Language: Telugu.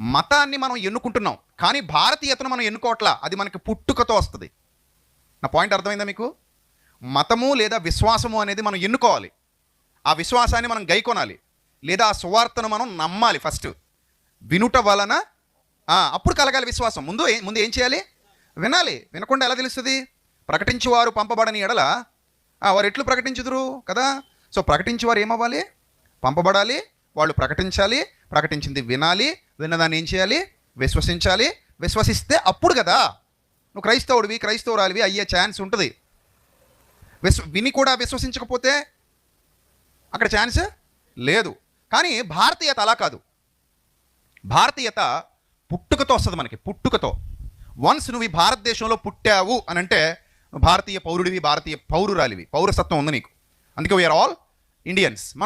మతాన్ని మనం ఎన్నుకుంటున్నాం. కానీ భారతీయతను మనం ఎన్నుకోవట్లా? అది మనకి పుట్టుకతో వస్తుంది. నా పాయింట్ అర్థమైందా మీకు? మతము లేదా విశ్వాసము అనేది మనం ఎన్నుకోవాలి. ఆ విశ్వాసాన్ని మనం గైకొనాలి. లేదా ఆ సువార్తను మనం నమ్మాలి ఫస్ట్. వినుట వలన అప్పుడు కలగాలి విశ్వాసం. ముందు ముందు ఏం చేయాలి? వినాలి. వినకుండా ఎలా తెలుస్తుంది? ప్రకటించేవారు పంపబడని ఎడల వారు ఎట్లు ప్రకటించుదురు? కదా? సో ప్రకటించేవారు ఏమవ్వాలి? పంపబడాలి వాళ్ళు ప్రకటించాలి ప్రకటించింది. వినాలి విన్నదాన్ని ఏం చేయాలి? విశ్వసించాలి. విశ్వసిస్తే అప్పుడు కదా. నువ్వు క్రైస్తవుడివి క్రైస్తవురాలివి అయ్యే ఛాన్స్ ఉంటుంది. విశ్వ విని కూడా విశ్వసించకపోతే అక్కడ ఛాన్స్ లేదు. కానీ భారతీయత అలా కాదు. భారతీయత పుట్టుకతో వస్తుంది మనకి పుట్టుకతో. వన్స్ నువ్వు ఈ భారతదేశంలో పుట్టావు అని అంటే భారతీయ పౌరుడివి భారతీయ పౌరురాలివి పౌరసత్వం ఉంది నీకు. అందుకే వీఆర్ ఆల్ ఇండియన్స్